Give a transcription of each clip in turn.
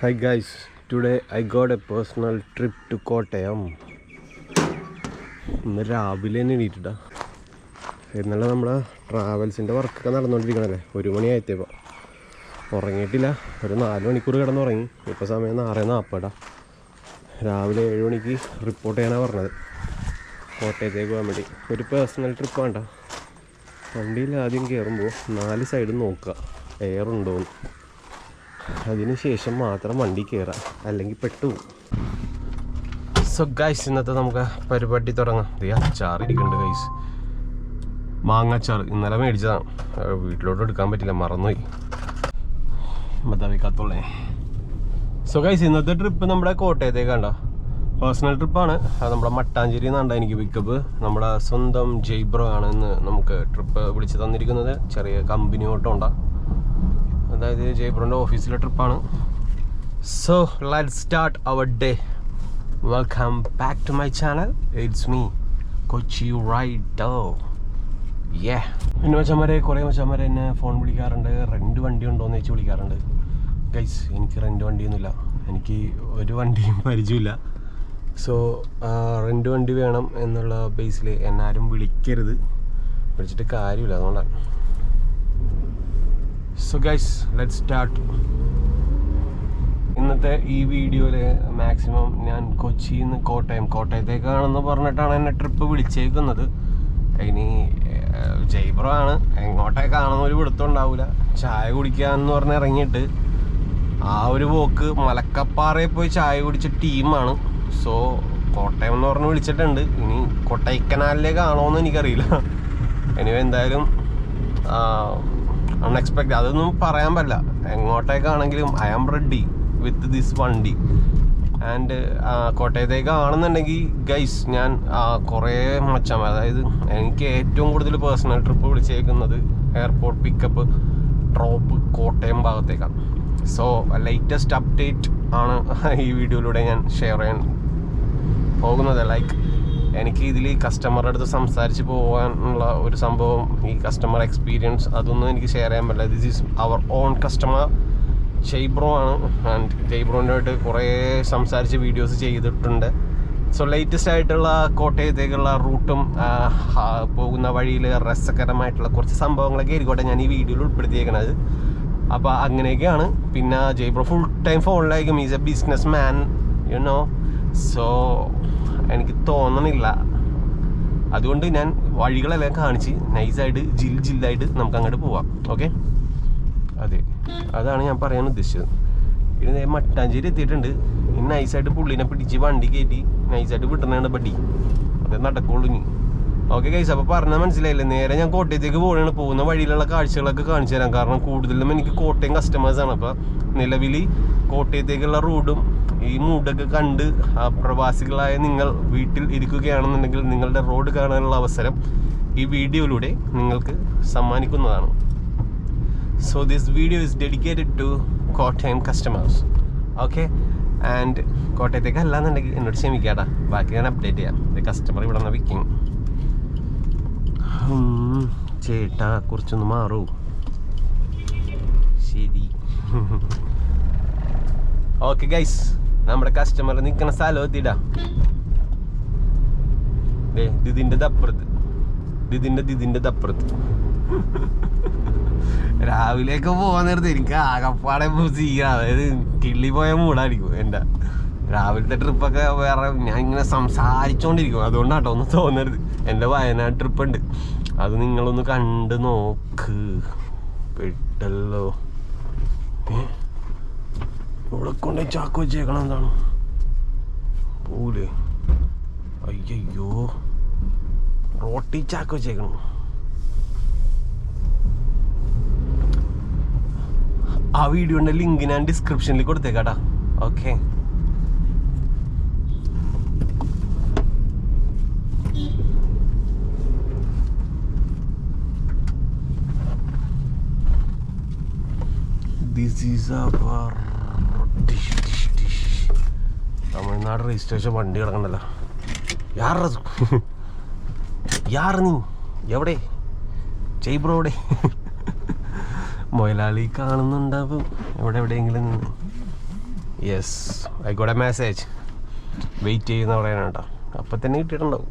Hi guys, today I got a personal trip to Kottayam ഇന്ന് രാവിലെ തന്നെ എണീറ്റിട്ടാ. ഇന്നലെ നമ്മുടെ ട്രാവൽസിന്റെ വർക്കൊക്കെ നടന്നുകൊണ്ടിരിക്കണല്ലേ ഒരു മണിയായിത്തേപ്പോൾ ഉറങ്ങിയിട്ടില്ല. ഒരു നാല് മണിക്കൂർ കിടന്നുറങ്ങി. ഇപ്പോൾ സമയം ആറ് നാൽപ്പതാ രാവിലെ ഏഴ് മണിക്ക് റിപ്പോർട്ട് ചെയ്യാനാണ് പറഞ്ഞത്. കോട്ടയത്തേക്ക് പോകാൻ വേണ്ടി. ഒരു പേഴ്സണൽ ട്രിപ്പ് വേണ്ട. വണ്ടിയിൽ ആദ്യം കയറുമ്പോൾ നാല് സൈഡും നോക്കുക എയർ ഉണ്ടോയെന്ന് അതിന് ശേഷം മാത്രം വണ്ടി കയറാം അല്ലെങ്കിൽ പെട്ടു സോ ഗൈസ് ഇന്നത്തെ നമുക്ക് പരിപാടി തുടങ്ങാം. ഇത് അച്ചാർ ഇരിക്കുന്നുണ്ട് ഗൈസ് മാങ്ങാച്ചാർ ഇന്നലെ മേടിച്ചതാണ്. വീട്ടിലോട്ട് എടുക്കാൻ പറ്റില്ല മറന്നുപോയി. മതവിക്കാത്തോളേ സോ ഗൈസ് ഇന്നത്തെ ട്രിപ്പ് നമ്മുടെ കോട്ടയത്തേക്കാണ്ടോ പേഴ്സണൽ ട്രിപ്പാണ് അത് നമ്മുടെ മട്ടാഞ്ചേരി നിന്നാണ് എനിക്ക് പിക്കപ്പ് നമ്മുടെ സ്വന്തം ജയ്ബ്രോ ആണ് ഇന്ന് നമുക്ക് ട്രിപ്പ് വിളിച്ച് തന്നിരിക്കുന്നത്. ചെറിയ കമ്പനി ഓട്ടം അതായത് ജയ്ബ്രോന്റെ ഓഫീസിലെ ട്രിപ്പാണ്. So let start our day welcome back to my channel it's me Kochi റൈഡോ യേ പിന്നെ മച്ചന്മാരെ കുറേ മച്ചന്മാരെ എന്നെ ഫോൺ വിളിക്കാറുണ്ട്. രണ്ട് വണ്ടി ഉണ്ടോ എന്ന് വെച്ച് വിളിക്കാറുണ്ട്. ഗൈസ് എനിക്ക് റെന്റ് വണ്ടിയൊന്നുമില്ല. എനിക്ക് ഒരു വണ്ടിയും പരിചയമില്ല. സോ റെന്റ് വണ്ടി വേണം എന്നുള്ള ബേസിൽ എന്നാരും വിളിക്കരുത്. വിളിച്ചിട്ട് കാര്യമില്ല അതുകൊണ്ടാണ് സോ ഗൈസ് ലെറ്റ് സ്റ്റാർട്ട് ഇന്നത്തെ ഈ വീഡിയോയിൽ മാക്സിമം ഞാൻ കൊച്ചിയിൽ നിന്ന് കോട്ടയം കോട്ടയത്തേക്കാണെന്ന് പറഞ്ഞിട്ടാണ് എന്നെ ട്രിപ്പ് വിളിച്ചേക്കുന്നത്. ഇനി ആണ്. എങ്ങോട്ടേക്കാണെന്ന് ഒരു പിടുത്തം ഉണ്ടാവില്ല ചായ കുടിക്കാന്ന് പറഞ്ഞ് ഇറങ്ങിയിട്ട് ആ ഒരു പോക്ക് മലക്കപ്പാറയിൽ പോയി ചായ കുടിച്ച ടീമാണ് സോ കോട്ടയം എന്ന് പറഞ്ഞ് വിളിച്ചിട്ടുണ്ട്. ഇനി കൊട്ടൈക്കനാലിലേക്കാണോ എന്ന് എനിക്കറിയില്ല. ഇനി എന്തായാലും അൺഎക്സ്പെക്റ്റഡ് അതൊന്നും പറയാൻ പറ്റില്ല. എങ്ങോട്ടേക്കാണെങ്കിലും I am ready with this വണ്ടി. ആൻഡ് കോട്ടയത്തേക്കാണെന്നുണ്ടെങ്കിൽ ഗൈസ് ഞാൻ കുറേ മച്ചം അതായത് എനിക്ക് ഏറ്റവും കൂടുതൽ പേഴ്സണൽ ട്രിപ്പ് വിളിച്ചേക്കുന്നത് എയർപോർട്ട് പിക്കപ്പ് ഡ്രോപ്പ് കോട്ടയം ഭാഗത്തേക്കാണ്. സോ ലേറ്റസ്റ്റ് അപ്ഡേറ്റ് ആണ് ഈ വീഡിയോയിലൂടെ ഞാൻ ഷെയർ ചെയ്യാൻ പോകുന്നത്. ലൈക്ക് എനിക്ക് ഇതിൽ ഈ കസ്റ്റമറുടെ അടുത്ത് സംസാരിച്ച് പോകാനുള്ള ഒരു സംഭവം ഈ കസ്റ്റമർ എക്സ്പീരിയൻസ് അതൊന്നും എനിക്ക് ഷെയർ ചെയ്യാൻ പറ്റില്ല. This is our own customer Jaibro ആണ്. ആൻഡ് ജെയ്ബ്രോന്റെ ആയിട്ട് കുറേ സംസാരിച്ച് വീഡിയോസ് ചെയ്തിട്ടുണ്ട്. സോ ലേറ്റസ്റ്റ് ആയിട്ടുള്ള കോട്ടയത്തേക്കുള്ള റൂട്ടും പോകുന്ന വഴിയിൽ രസകരമായിട്ടുള്ള കുറച്ച് സംഭവങ്ങളൊക്കെ ആയിരിക്കും ഞാൻ ഈ വീഡിയോയിൽ ഉൾപ്പെടുത്തിയേക്കണത്. അപ്പോൾ അങ്ങനെയൊക്കെയാണ്. പിന്നെ Jaibro full time ഫോണിലായിരിക്കും is a business man you know so എനിക്ക് തോന്നണില്ല. അതുകൊണ്ട് ഞാൻ വഴികളെല്ലാം കാണിച്ച് നൈസായിട്ട് ജിൽ ജില്ലായിട്ട് നമുക്ക് അങ്ങോട്ട് പോവാം. ഓക്കെ? അതെ. അതാണ് ഞാൻ പറയാൻ ഉദ്ദേശിച്ചത്. ഇനി മട്ടാഞ്ചേരി എത്തിയിട്ടുണ്ട്. ഇനി നൈസായിട്ട് പുള്ളിനെ പിടിച്ച് വണ്ടി കയറ്റി നൈസായിട്ട് വിട്ടണേണ്ട ബഡി. അതേ നടക്കുള്ളൂ ഇനി. ഓക്കെ കൈസ് അപ്പോൾ പറഞ്ഞാൽ മനസ്സിലായില്ല? നേരെ ഞാൻ കോട്ടയത്തേക്ക് പോവുകയാണ്. പോകുന്ന വഴിയിലുള്ള കാഴ്ചകളൊക്കെ കാണിച്ചു തരാം. കാരണം കൂടുതലും എനിക്ക് കോട്ടയം കസ്റ്റമേഴ്സാണ് അപ്പോൾ നിലവിൽ കോട്ടയത്തേക്കുള്ള റോഡും ഈ മൂടൊക്കെ കണ്ട് പ്രവാസികളായ നിങ്ങൾ വീട്ടിൽ ഇരിക്കുകയാണെന്നുണ്ടെങ്കിൽ നിങ്ങളുടെ റോഡ് കാണാനുള്ള അവസരം ഈ വീഡിയോയിലൂടെ നിങ്ങൾക്ക് സമ്മാനിക്കുന്നതാണ്. So this video is dedicated to Kottayam customers okay and കോട്ടയത്തേക്ക് അല്ലാന്നുണ്ടെങ്കിൽ എന്നോട് ക്ഷമിക്കാടാ. ബാക്കി ഞാൻ അപ്ഡേറ്റ് ചെയ്യാം. കസ്റ്റമർ ഇവിടെ നിന്ന് വിൽക്കും. ചേട്ടാ കുറച്ചൊന്ന് മാറൂ. ശരി. ഓക്കെ ഗൈസ് നമ്മുടെ കസ്റ്റമർ നിൽക്കുന്ന സ്ഥലം എത്തിയിടാ. ദേ തപ്പുറത്ത് ദപ്പുറത്ത്. ദിദിന്റെ തപ്പുറത്ത് ദപ്പുറത്ത്. രാവിലെയൊക്കെ പോകാൻ നേരത്തെ എനിക്ക് ആകപ്പാടെ ചെയ്യാം അതായത് കിള്ളി പോയ മൂടായിരിക്കും എന്റെ രാവിലത്തെ ട്രിപ്പൊക്കെ വേറെ ഞാൻ ഇങ്ങനെ സംസാരിച്ചോണ്ടിരിക്കും. അതുകൊണ്ടാട്ടോ ഒന്ന് തോന്നരുത്. എന്റെ വയനാട് ട്രിപ്പ് ഉണ്ട്. അത് നിങ്ങളൊന്ന് കണ്ട് നോക്ക്. പെട്ടല്ലോ? ഇവിടെ കൊണ്ട് ചാക്ക് വെച്ചേക്കണം എന്താണ്? പോലേ അയ്യോ റോട്ടി ചാക്ക് വെച്ചേക്കണം. ആ വീഡിയോന്റെ ലിങ്ക് ഞാൻ ഡിസ്ക്രിപ്ഷനിൽ കൊടുത്തേക്കാട്ടാ. Okay this is our Tamil Nadu registration വണ്ടി കിടക്കണ്ടല്ലോ. യാറത് യാറ് നീ. എവിടെ? ചെയ്ബ്രോടെ മുതലാളി കാണുന്നുണ്ടാവും. എവിടെ എവിടെയെങ്കിലും നിന്ന്. യെസ് ആയിക്കോട്ടെ മെസ്സേജ് വെയിറ്റ് ചെയ്യുന്ന പറയാനാണ് കേട്ടോ. അപ്പം തന്നെ കിട്ടിയിട്ടുണ്ടാവും.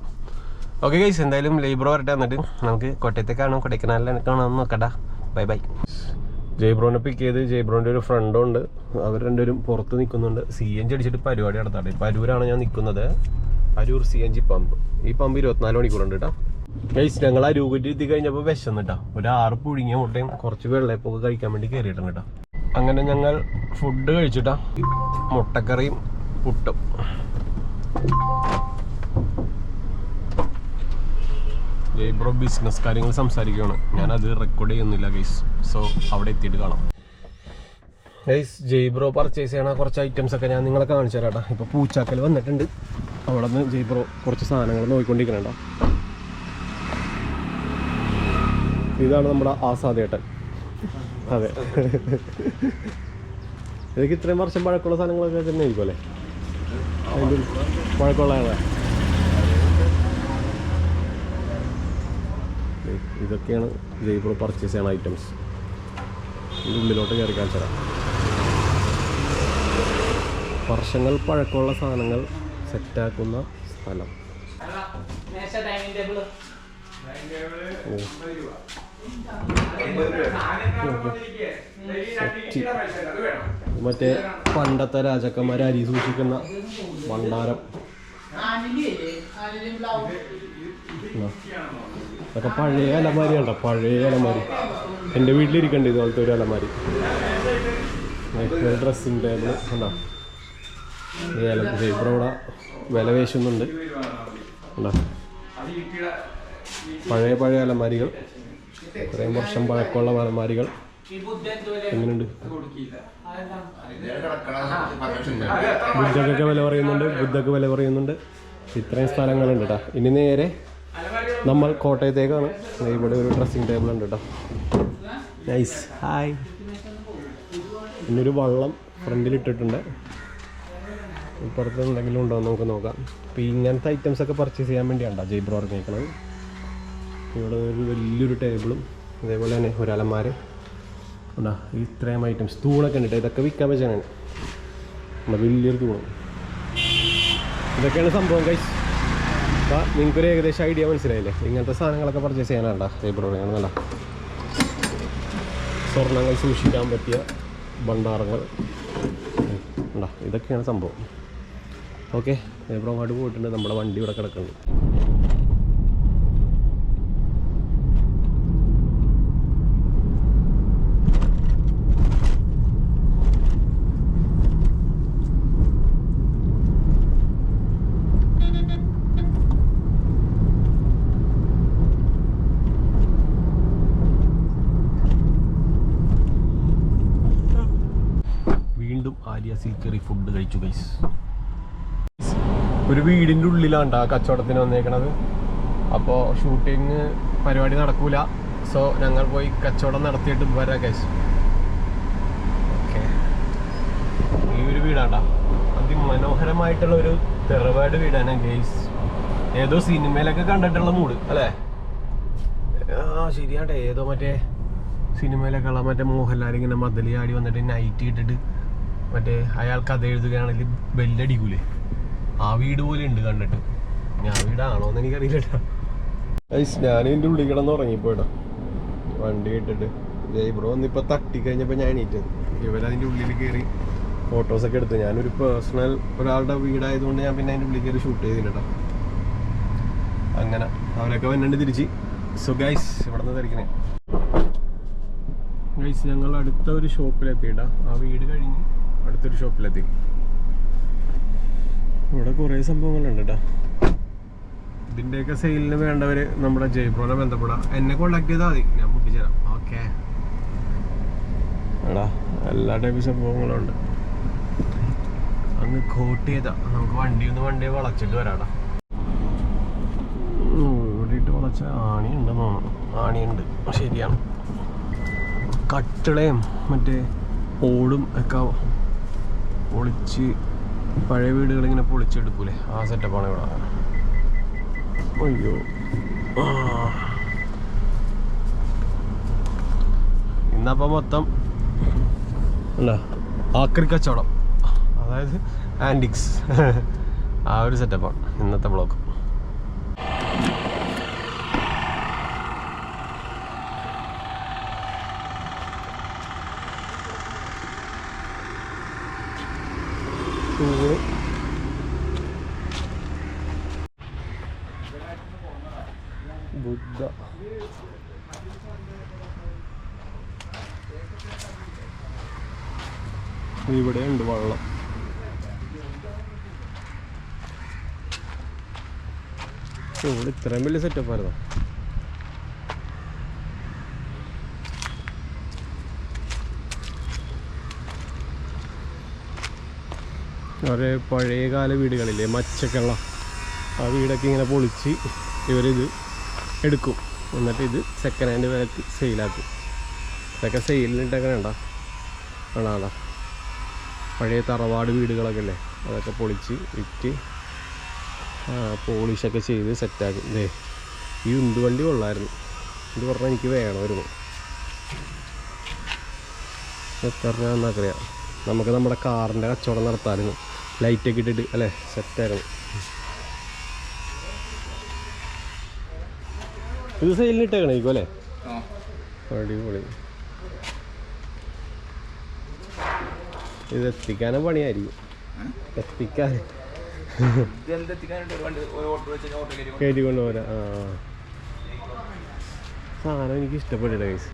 ഓക്കെ ഗൈസ് എന്തായാലും ലേബ്രോ വരട്ടെ എന്നിട്ട് നമുക്ക് കോട്ടയത്തേക്കാണോ കൊടൈക്കനാലിലാണ് കാണാമെന്ന് നോക്കട്ടാ ബൈ ബൈ ജയ്ബ്രോനെ പിക്ക് ചെയ്ത് ജയ്ബ്രോന്റെ ഒരു ഫ്രണ്ടും ഉണ്ട്. അവർ രണ്ടുപേരും പുറത്ത് നിൽക്കുന്നുണ്ട്. സി എൻ ജി അടിച്ചിട്ട് പരിപാടി നടത്താട്ടെ അരൂരാണ് ഞാൻ നിൽക്കുന്നത്. Aroor C N G pump ഈ പമ്പ് ഇരുപത്തിനാല് മണിക്കൂറുണ്ട് കേട്ടോ ഗൈസ് ഞങ്ങൾ അരൂകുറ്റി എത്തി കഴിഞ്ഞപ്പോൾ വിശന്നിട്ടാ ഒരു ആറ് പുഴുങ്ങിയ മുട്ടയും കുറച്ച് വെള്ളയപ്പൊക്കെ കഴിക്കാൻ വേണ്ടി കയറിയിട്ടുണ്ട് കേട്ടോ അങ്ങനെ ഞങ്ങൾ ഫുഡ് കഴിച്ചിട്ടാ മുട്ടക്കറിയും പുട്ടും. ജയ്ബ്രോ ബിസിനസ് കാര്യങ്ങൾ സംസാരിക്കുകയാണ്. ഞാനത് റെക്കോർഡ് ചെയ്യുന്നില്ല ഗൈസ് സോ അവിടെ എത്തിയിട്ട് കാണാം. ഗൈസ് ജയ്ബ്രോ പർച്ചേസ് ചെയ്യണ കുറച്ച് ഐറ്റംസ് ഒക്കെ ഞാൻ നിങ്ങളെ കാണിച്ചു തരാം ഇപ്പൊ പൂച്ചാക്കൽ വന്നിട്ടുണ്ട്. അവിടെ നിന്ന് ജയ്ബ്രോ കുറച്ച് സാധനങ്ങൾ നോക്കിക്കൊണ്ടിരിക്കണേട്ടോ ഇതാണ് നമ്മുടെ ആസാദേട്ടൻ അതെ. ഇതൊക്കെ ഇത്രയും വർഷം പഴക്കമുള്ള സാധനങ്ങളൊക്കെ തന്നെ ആയിരിക്കും അല്ലേ? അതിന്റെ പഴക്കമുള്ളതാണ് ദേ, ഇതൊക്കെയാണ് ജയ്പൂർ പർച്ചേസ് ചെയ്യണ ഐറ്റംസ് ഇതിന്റെ ഉള്ളിലോട്ട് കയറി കാണിച്ചു തരാം. വർഷങ്ങൾ പഴക്കമുള്ള സാധനങ്ങൾ സെറ്റാക്കുന്ന സ്ഥലം. മറ്റേ പണ്ടത്തെ രാജാക്കന്മാർ അരി സൂക്ഷിക്കുന്ന ഭണ്ഡാരം. അതൊക്കെ പഴയ അലമാരി കണ്ടോ പഴയ അലമാരി. എന്റെ വീട്ടിലിരിക്കണ്ട് ഇതുപോലത്തെ ഒരു അലമാരി. ഡ്രസ്സിങ് ടേബിൾ കണ്ടോ? ഇവിടെ ഇവിടെ വില വേശുന്നുണ്ട്. കണ്ടോ? പഴയ പഴയ അലമാരികൾ. കുറേ വർഷം പഴക്കമുള്ള അലമാരികൾ. എങ്ങനെയുണ്ട്? ബുദ്ധക്കൊക്കെ വില പറയുന്നുണ്ട് ബുദ്ധക്ക് വില പറയുന്നുണ്ട്. ഇത്രയും സ്ഥലങ്ങളുണ്ട് കേട്ടോ ഇനി നേരെ നമ്മൾ കോട്ടയത്തേക്കാണ്. ഇവിടെ ഒരു ഡ്രസ്സിങ് ടേബിൾ ഉണ്ട് കേട്ടോ നൈസ് ഹായ് പിന്നൊരു വള്ളം ഫ്രണ്ടിൽ ഇട്ടിട്ടുണ്ട്. ഇപ്പുറത്ത് എന്തെങ്കിലും ഉണ്ടോ എന്ന് നമുക്ക് നോക്കാം. അപ്പോൾ ഇങ്ങനത്തെ ഐറ്റംസ് ഒക്കെ പർച്ചേസ് ചെയ്യാൻ വേണ്ടിയാണ് ജയ്ബ്രോ ഇറങ്ങിയേക്കണത് ഇവിടെ ഒരു വലിയൊരു ടേബിളും അതേപോലെ തന്നെ ഒരു അലമാര. ഉണ്ടാ? ഇത്രയും ഐറ്റംസ് തൂണൊക്കെ ഉണ്ട് ഇതൊക്കെ വിൽക്കാൻ വെച്ചാണ് വലിയൊരു തൂണം. ഇതൊക്കെയാണ് സംഭവം കൈസ് അപ്പോൾ നിങ്ങൾക്കൊരു ഏകദേശം ഐഡിയ മനസ്സിലായില്ലേ? ഇങ്ങനത്തെ സാധനങ്ങളൊക്കെ പർച്ചേസ് ചെയ്യാനാണ്ടാ ലൈബ്രറി ആണെന്നല്ല സ്വർണങ്ങൾ സൂക്ഷിക്കാൻ പറ്റിയ ഭണ്ഡാരങ്ങൾ. ഉണ്ടാ ഇതൊക്കെയാണ് സംഭവം. ഓക്കെ ജയ്ബ്രോ അങ്ങോട്ട് പോയിട്ടുണ്ട്. നമ്മുടെ വണ്ടി ഇവിടെ കിടക്കുന്നുണ്ട് വീണ്ടും ആര്യ സിൽക്കറി ഫുഡ് കഴിച്ചു ഗൈസ് ഒരു വീടിന്റെ ഉള്ളിലാണ് ആ കച്ചവടത്തിന് വന്നേക്കണത്. അപ്പോൾ ഷൂട്ടിങ് പരിപാടി നടക്കൂല. സോ ഞങ്ങൾ പോയി കച്ചവടം നടത്തിയിട്ട് വരാം ഗൈസ് ഓക്കെ ഈ ഒരു വീടാണ്ടാ. അതിമനോഹരമായിട്ടുള്ള ഒരു തെറവാട് വീടാണ് ഗൈസ് ഏതോ സിനിമയിലൊക്കെ കണ്ടിട്ടുള്ള മൂഡ് അല്ലേ? ആ ശരിയാട്ടെ. ഏതോ മറ്റേ സിനിമയിലൊക്കെ ഉള്ള മറ്റേ മോഹൻലാൽ ഇങ്ങനെ മതിലി ആടി വന്നിട്ട് നൈറ്റ് ഇട്ടിട്ട് മറ്റേ അയാൾ കഥ എഴുതുകയാണെങ്കിൽ ബെല്ലടിക്കൂലേ ആ വീട് പോലെ ഉണ്ട് കണ്ടിട്ട്. ഞാൻ വീടാണോ എന്ന് എനിക്കറിയില്ല ഞാൻ എന്റെ ഉള്ളിൽ കിടന്ന് ഉറങ്ങിപ്പോയിടാ. വണ്ടി ഇട്ടിട്ട്. ജയ്ബ്രോ ഒന്നിപ്പോ തട്ടി കഴിഞ്ഞപ്പോൾ ഞാൻ എണീറ്റത് ഇവരതിന്റെ ഉള്ളിൽ കയറി ഫോട്ടോസൊക്കെ എടുത്തു. ഞാനൊരു പേഴ്സണൽ ഒരാളുടെ വീടായതുകൊണ്ട് ഞാൻ പിന്നെ അതിന്റെ ഉള്ളിൽ കയറി ഷൂട്ട് ചെയ്തിട്ടാ അങ്ങനെ. അവരൊക്കെ വന്നിട്ട് തിരിച്ച്. സോ ഗൈസ് ഇവിടെ നിന്ന് തിരിക്കണേ ഗൈസ് ഞങ്ങൾ അടുത്ത ഒരു ഷോപ്പിലെത്തിയിട്ടാ ആ വീട് കഴിഞ്ഞ് അടുത്തൊരു ഷോപ്പിലെത്തി. ഇവിടെ കുറേ സംഭവങ്ങളുണ്ട് കേട്ടോ ഇതിന്റെയൊക്കെ സെയിലിന് വേണ്ടവർ നമ്മുടെ ജയ്പ്രോനെ ബന്ധപ്പെടാം. എന്നെ കോണ്ടാക്ട് ചെയ്താൽ മതി. ഞാൻ ബുക്ക് ചെയ്യാം ഓക്കെ എടാ എല്ലാ ടൈപ്പ് സംഭവങ്ങളും ഉണ്ട് അങ്ങ് കോട്ട് ചെയ്താ. നമുക്ക് വണ്ടി ഒന്ന് വണ്ടി വളച്ചിട്ട് വരാടാ. ഓടിയിട്ട് വളച്ച ആണിയുണ്ട് തോന്നുന്നു. ആണിയുണ്ട്. ശരിയാണ്. കട്ടിളയും മറ്റേ ഓടും ഒക്കെ പൊളിച്ച് പഴയ വീടുകൾ ഇങ്ങനെ പൊളിച്ചെടുക്കൂലേ? ആ സെറ്റപ്പാണ് ഇവിടെ. അയ്യോ. ഇന്നപ്പം മൊത്തം അല്ല ആക്രി കച്ചവടം. അതായത് ആൻഡിക്സ് ആ ഒരു സെറ്റപ്പാണ് ഇന്നത്തെ ബ്ലോക്ക് ബുദ്ധ. ഇവിടെ ഉണ്ട് വള്ളം ഇവിടെ ഇത്രയും വലിയ സെറ്റപ്പ് പഴയ പഴയകാല വീടുകളില്ലേ മച്ചക്കള്ള. ആ വീടൊക്കെ ഇങ്ങനെ പൊളിച്ച് ഇവരിത് എടുക്കും. എന്നിട്ട് ഇത് സെക്കൻഡ് ഹാൻഡ് വിലക്ക് സെയിലാക്കും ഇതൊക്കെ സെയിലിനിട്ടൊക്കെ വേണ്ട ആണാടാ പഴയ തറവാട് വീടുകളൊക്കെ അല്ലേ അതൊക്കെ പൊളിച്ച് വിറ്റ് പോളിഷൊക്കെ ചെയ്ത് സെറ്റാക്കും ദേ ഈ ഉന്തുവണ്ടി കൊള്ളായിരുന്നു. ഇത് പറഞ്ഞാൽ എനിക്ക് വേണമായിരുന്നു എത്ര രൂപ എന്നൊക്കെ അറിയാം നമുക്ക് നമ്മുടെ കാറിന്റെ കച്ചവടം നടത്താമായിരുന്നു ലൈറ്റൊക്കെ ഇട്ടിട്ട് അല്ലേ സെറ്റായിരുന്നു ഇത് സെയിലിന് ഇട്ടേക്കണേക്കും അല്ലേ അടിപൊളി ഇത് എത്തിക്കാനും പണിയായിരിക്കും എത്തിക്കാൻ കയറ്റി കൊണ്ടുപോരാ ആ സാധനം എനിക്ക് ഇഷ്ടപ്പെട്ടില്ല കൈസ്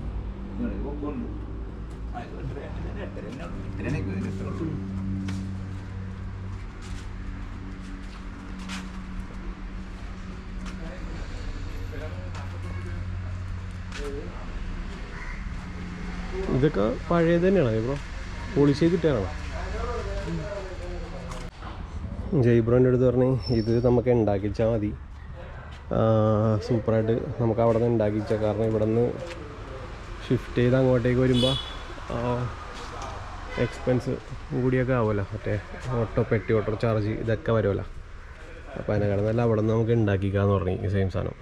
ഇതൊക്കെ പഴയത് തന്നെയാണോ ബ്രോ? പോളിഷ് ചെയ്തിട്ടാണോ ജയ്ബ്രോന്റെ അടുത്ത് പറഞ്ഞ് ഇത് നമുക്ക് ഉണ്ടാക്കിച്ചാൽ മതി. സൂപ്പറായിട്ട് നമുക്ക് അവിടെ നിന്ന് ഉണ്ടാക്കിച്ചാൽ കാരണം ഇവിടെ നിന്ന് ഷിഫ്റ്റ് ചെയ്ത് അങ്ങോട്ടേക്ക് വരുമ്പോൾ എക്സ്പെൻസ് കൂടിയൊക്കെ ആവുമല്ലോ. മറ്റേ ഓട്ടോ പെട്ടി ഓട്ടോ ചാർജ് ഇതൊക്കെ വരുമല്ലോ. അപ്പോൾ അതിനെക്കാളും നല്ല അവിടെ നിന്ന് നമുക്ക് ഉണ്ടാക്കിക്കാന്ന് പറഞ്ഞു ഈ സെയിം സാധനം.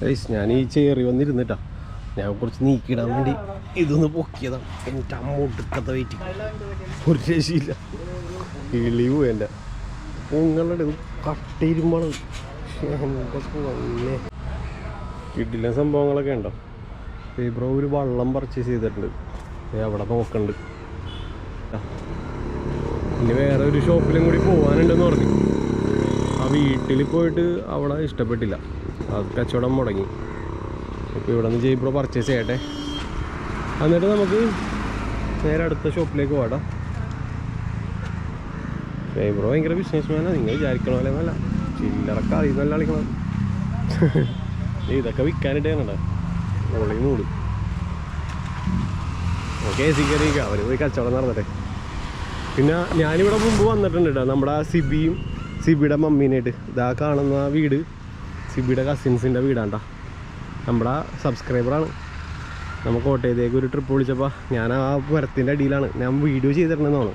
ഗൈസ് ഞാൻ ഈ ചേറി വന്നിരുന്നിട്ടാ. ഞാൻ കുറച്ച് നീക്കിയിടാൻ വേണ്ടി ഇതൊന്ന് പൊക്കിയതാണ് എന്റെ അമ്മ ഒടുക്കത്ത വെയിറ്റ് ഒരു രക്ഷയില്ല. ഇളിവ് എന്റെ നിങ്ങളുടെ ഇത് കട്ടയിരുമ്പാണ് എന്റെ സംഭവങ്ങളൊക്കെ ഉണ്ടോ? ബ്രോ ഒരു വള്ളം പർച്ചേസ് ചെയ്തിട്ടുണ്ട്. അവിടെ നോക്കണ്ട്. ഇനി വേറെ ഒരു ഷോപ്പിലും കൂടി പോകാനുണ്ടെന്ന് പറഞ്ഞു. ആ വീട്ടിൽ പോയിട്ട് അവിടെ ഇഷ്ടപ്പെട്ടില്ല. അത് കച്ചവടം മുടങ്ങി. ഇപ്പോൾ ഇവിടെ നിന്ന് ജയ്ബ്രോ പർച്ചേസ് ചെയ്യട്ടെ. എന്നിട്ട് നമുക്ക് നേരെ അടുത്ത ഷോപ്പിലേക്ക് പോകാം ജയ്ബ്രോ ഭയങ്കര ബിസിനസ് മാനാണ് നിങ്ങൾ വിചാരിക്കണ പോലെ എന്നല്ല ചില്ലറക്ക അതിൽ നല്ല കളിക്കണം ഇതൊക്കെ വിൽക്കാനിട്ടേണ്ട ഓളി മൂട്. Okay C കയറിയിരിക്കാം. അവർ പോയി കച്ചവടം നടന്നട്ടെ പിന്നെ ഞാനിവിടെ മുമ്പ് വന്നിട്ടുണ്ട് കേട്ടോ നമ്മുടെ സിബിയും സിബിയുടെ മമ്മീനായിട്ട് ഇതാ കാണുന്ന വീട്. സിബിയുടെ കസിൻസിന്റെ വീടാണ്ടാ. നമ്മുടെ സബ്സ്ക്രൈബറാണ്. നമ്മൾ കോട്ടയത്തേക്ക് ഒരു ട്രിപ്പ് വിളിച്ചപ്പോൾ ഞാൻ ആ മരത്തിന്റെ അടിയിലാണ്. ഞാൻ വീഡിയോ ചെയ്തിട്ടുണ്ടെന്നാണ്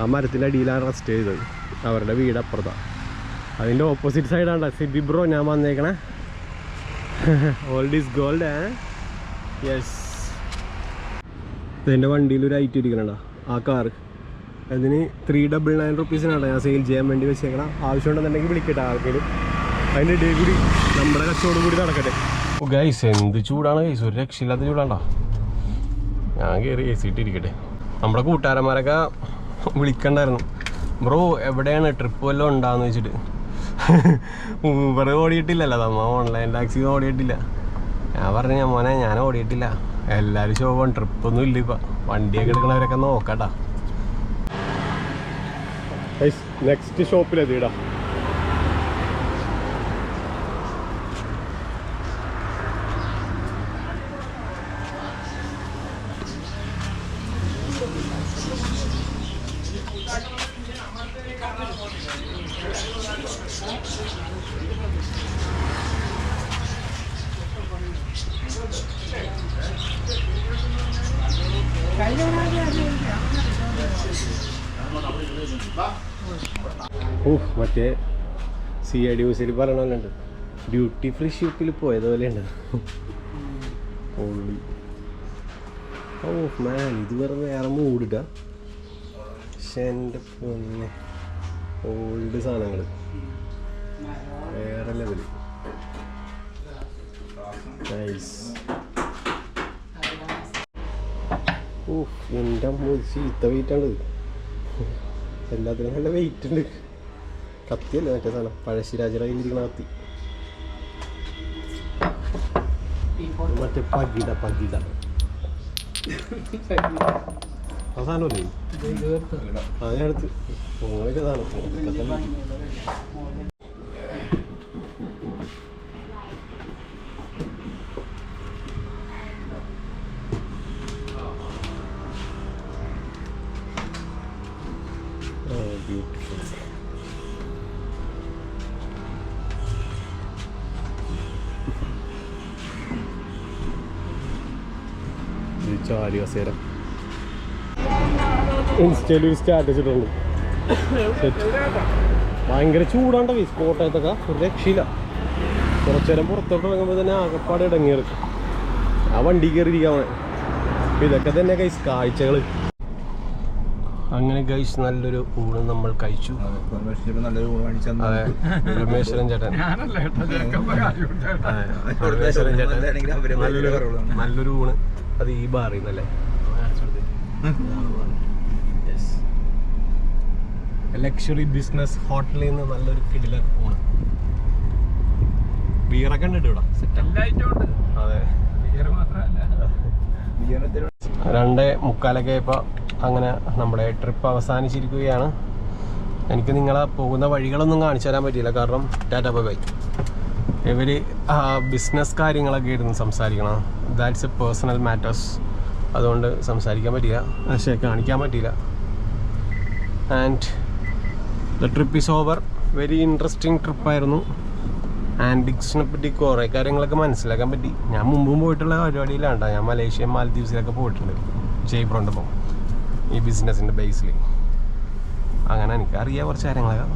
ആ മരത്തിന്റെ അടിയിലാണ് റെസ്റ്റ് ചെയ്തത്. അവരുടെ വീട് അപ്പുറത്താണ് അതിന്റെ ഓപ്പോസിറ്റ് സൈഡാണ്ട സിബി ബ്രോ ഞാൻ വന്നേക്കണേ. ഓൾഡ് ഈസ് ഗോൾഡ് ഏ? യെസ് ഇതെന്റെ വണ്ടിയിൽ ഒരു ഐറ്റ് ഇരിക്കണണ്ട. ആ കാർ അതിന് ത്രീ ഡബിൾ നയൻ റുപ്പീസിനാണ് ഞാൻ സെയിൽ ചെയ്യാൻ വേണ്ടി വെച്ചേക്കണം. ആവശ്യമുണ്ടെന്നുണ്ടെങ്കിൽ വിളിക്കട്ടെ ആർക്കെങ്കിലും അതിന്റെ ഇടയിൽ കൂടി നമ്മുടെ കച്ചവടം കൂടി നടക്കട്ടെ. ഓ ഗൈസ് എന്ത് ചൂടാണ്. ഗൈസ് ഒരു രക്ഷയില്ലാത്ത ചൂടാണ്ടാ ഞാൻ കയറി എ സി ഇട്ടിരിക്കട്ടെ. നമ്മുടെ കൂട്ടുകാരന്മാരൊക്കെ വിളിക്കണ്ടായിരുന്നു. ബ്രോ എവിടെയാണ് ട്രിപ്പ് വല്ലതും ഉണ്ടാന്ന് വെച്ചിട്ട്? ഊബർ ഓടിയിട്ടില്ലല്ലോ. നമ്മ ഓൺലൈൻ ടാക്സി ഓടിയിട്ടില്ല. ഞാൻ പറഞ്ഞു ഞാൻ മോനെ ഞാൻ ഓടിയിട്ടില്ല. എല്ലാവരും ശോഭം ട്രിപ്പൊന്നും ഇല്ല ഇപ്പം. വണ്ടിയൊക്കെ എടുക്കണവരൊക്കെ നോക്കട്ടാ. നെക്സ്റ്റ് ഷോപ്പിലെത്തിയിടാ മറ്റേ സി ഐ ഡി ന്യൂസിൽ പറയണ പോലെ ഡ്യൂട്ടി ഫ്രീ ഷിപ്പിൽ പോയതുപോലെ ഉണ്ട്. ഓഹ് ഓ മാൻ ഇത് വേറെ വേറെ മൂടിട്ട പൊന്നെ. ഓൾഡ് സാധനങ്ങൾ വേറെ ലെവൽ നൈസ് ഓ എന്റെ അമ്മ ചീത്ത വെയിറ്റാണ് എല്ലാത്തിനും നല്ല വെയിറ്റ് ഉണ്ട്. കത്തിയല്ലേ മറ്റേ സാധനം? പഴശ്ശിരാജയുടെ കയ്യിലിരിക്കണ കത്തി. മറ്റേ പകിട പകിട. അവസാനമല്ലേ അതിനടുത്ത് ആ ഞാൻ എടുത്ത്. സാധനം ചാരി കസേര? ഇൻസ്റ്റയിൽ ഒരു സ്റ്റാറ്റസ് ഇട്ടുള്ളൂ ഭയങ്കര ചൂടാണ്ട വീസ് കോട്ടയത്തൊക്കെ ഒരു രക്ഷയില്ല. കുറച്ചു നേരം പുറത്തോട്ട് ഇറങ്ങുമ്പോൾ തന്നെ ആകപ്പാട് ഇടങ്ങിയത് ആ വണ്ടി കയറിയിരിക്കാവണേ ഇതൊക്കെ തന്നെ കൈസ് കാഴ്ചകൾ അങ്ങനെ ഗൈസ് നല്ലൊരു ഊണ് നമ്മൾ കഴിച്ചു. പരമേശ്വരൻ രമേശ്വരൻ ചേട്ടൻ. നല്ലൊരു ഊണ്. അത് ഈ ബാറിൽ നിന്നല്ലേ? ലക്ഷറി ബിസിനസ് ഹോട്ടലിൽ നിന്ന് നല്ലൊരു കിടിലൻ ഊണ് ബിയറൊക്കെ ഉണ്ട് ഇവിടെ. അതെ. രണ്ട് മുക്കാലൊക്കെ ഇപ്പോൾ അങ്ങനെ നമ്മുടെ ട്രിപ്പ് അവസാനിച്ചിരിക്കുകയാണ്. എനിക്ക് നിങ്ങളെ പോകുന്ന വഴികളൊന്നും കാണിച്ചു തരാൻ പറ്റിയില്ല. കാരണം ടാറ്റാ ബൈ ബൈ. ഇവർ ബിസിനസ് കാര്യങ്ങളൊക്കെ ആയിരുന്നു സംസാരിക്കണം ദാറ്റ്സ് എ പേഴ്സണൽ മാറ്റേഴ്സ് അതുകൊണ്ട് സംസാരിക്കാൻ പറ്റില്ല പക്ഷേ കാണിക്കാൻ പറ്റില്ല and the trip is over very interesting ട്രിപ്പായിരുന്നു ആന്റിക്സിനെ പറ്റി കുറേ കാര്യങ്ങളൊക്കെ മനസ്സിലാക്കാൻ പറ്റി. ഞാൻ മുമ്പും പോയിട്ടുള്ള പരിപാടിയിലാണ്ട. ഞാൻ മലേഷ്യ മാലദ്വീപ്സിലൊക്കെ പോയിട്ടുണ്ട്. ജയ്പ്രോണ്ടപ്പോൾ ഈ ബിസിനസ്സിന്റെ ബേസിൽ അങ്ങനെ എനിക്കറിയാം കുറച്ച് കാര്യങ്ങളൊക്കെ.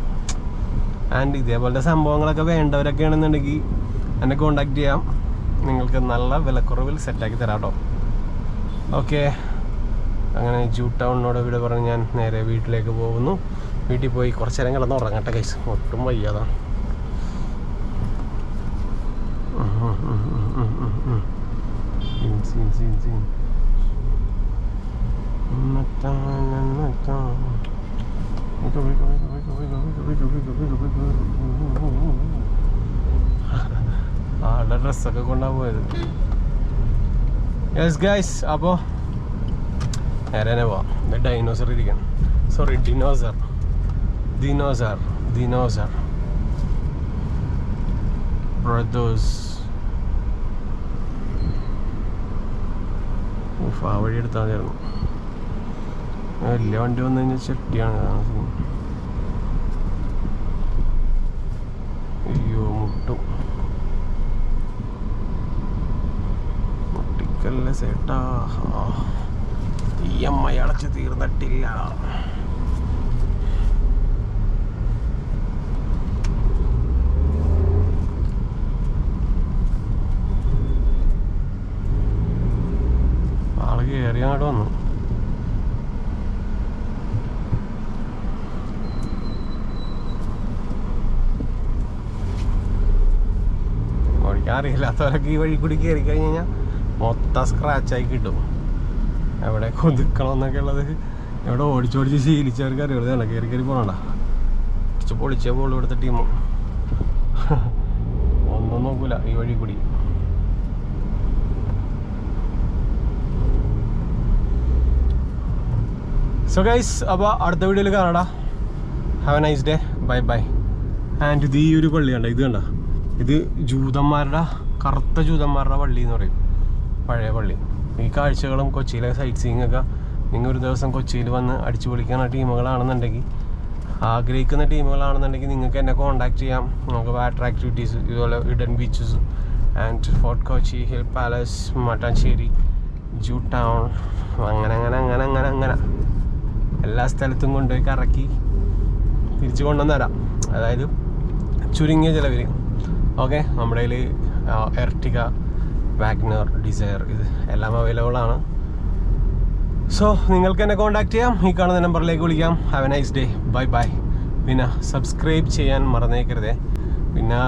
ആൻഡ് ഇതേപോലത്തെ സംഭവങ്ങളൊക്കെ വേണ്ടവരൊക്കെ ആണെന്നുണ്ടെങ്കിൽ എന്നെ കോണ്ടാക്ട് ചെയ്യാം. നിങ്ങൾക്ക് നല്ല വിലക്കുറവിൽ സെറ്റാക്കി തരാം കേട്ടോ ഓക്കെ അങ്ങനെ ജൂ ടൗണിനോട് ഇവിടെ പറഞ്ഞ് ഞാൻ നേരെ വീട്ടിലേക്ക് പോകുന്നു. വീട്ടിൽ പോയി കുറച്ച് നേരം കിടന്ന് ഉറങ്ങട്ടെ കൈസ് ഒട്ടും വയ്യാതാണ് ആളുടെ ഡ്രസ്സൊക്കെ കൊണ്ടാ പോയത്. യെസ് ഗൈസ് അപ്പോൾ നേരെ തന്നെ പോവാം. ഡൈനോസർ ഇരിക്കണം. Sorry dinosaur dinosaur dinosaur brothers ഉഫ്, ആ വഴി എടുത്താൽ മതിയായിരുന്നു. വലിയ വണ്ടി വന്നു കഴിഞ്ഞാൽ ചെട്ടിയാണ്. അയ്യോ മുട്ടും. മുട്ടിക്കല്ല അമ്മ അടച്ച് തീർന്നിട്ടില്ല. ആൾ കയറി അങ്ങോട്ട് വന്നു. അറിയില്ലാത്തവരൊക്കെ ഈ വഴി കൂടി കയറി കഴിഞ്ഞ് കഴിഞ്ഞാൽ മൊത്തം സ്ക്രാച്ചായി കിട്ടും. എവിടെ കൊതുക്കണം എന്നൊക്കെ ഉള്ളത് എവിടെ ഓടിച്ചോടിച്ച് ശീലിച്ചവർക്ക് അറിയുള്ളൂ. ഇതാണ് കയറി കയറി പോകണ്ട കുറച്ച് പൊളിച്ചേ പോളൂ ഇവിടുത്തെ ടീം ഒന്നും നോക്കൂല ഈ വഴി കൂടി. സോ ഗൈസ് അപ്പോൾ അടുത്ത വീഡിയോയിൽ കാണാടാ have a nice day bye bye and ഇത് ഈ ഒരു പള്ളി കണ്ട? ഇത് കണ്ട? ഇത് ജൂതന്മാരുടെ കറുത്ത ജൂതന്മാരുടെ പള്ളി എന്ന് പറയും. പഴയ പള്ളി. ഈ കാഴ്ചകളും കൊച്ചിയിലെ സൈറ്റ് സീയിങ് ഒക്കെ നിങ്ങൾ ഒരു ദിവസം കൊച്ചിയിൽ വന്ന് അടിച്ചു പൊളിക്കുന്ന ടീമുകളാണെന്നുണ്ടെങ്കിൽ ആഗ്രഹിക്കുന്ന ടീമുകളാണെന്നുണ്ടെങ്കിൽ നിങ്ങൾക്ക് എന്നെ കോൺടാക്ട് ചെയ്യാം. നമുക്ക് വാട്ടർ ആക്ടിവിറ്റീസ് ഇതുപോലെ Eden beaches and fort Kochi hill palace Mattancherry Jew town അങ്ങനെ അങ്ങനെ അങ്ങനെ അങ്ങനെ അങ്ങനെ. എല്ലാ സ്ഥലത്തും കൊണ്ടുപോയി കറക്കി തിരിച്ചു കൊണ്ടുവന്നു തരാം. അതായത് ചുരുങ്ങിയ ചിലവിൽ ഓക്കെ നമ്മുടെ കയ്യിൽ എർട്ടിക വാഗ്നർ ഡിസയർ ഇത് എല്ലാം അവൈലബിൾ ആണ്. സോ നിങ്ങൾക്ക് എന്നെ കോൺടാക്ട് ചെയ്യാം. ഈ കാണുന്ന നമ്പറിലേക്ക് വിളിക്കാം. Have a nice day bye bye പിന്നെ സബ്സ്ക്രൈബ് ചെയ്യാൻ മറന്നേക്കരുതേ. പിന്നെ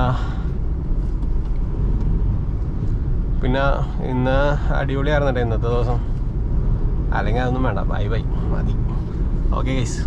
പിന്നെ ഇന്ന് അടിപൊളിയായിരുന്നു കേട്ടോ ഇന്നത്തെ ദിവസം. അല്ലെങ്കിൽ അതൊന്നും വേണ്ട. ബൈ ബൈ മതി. Okay guys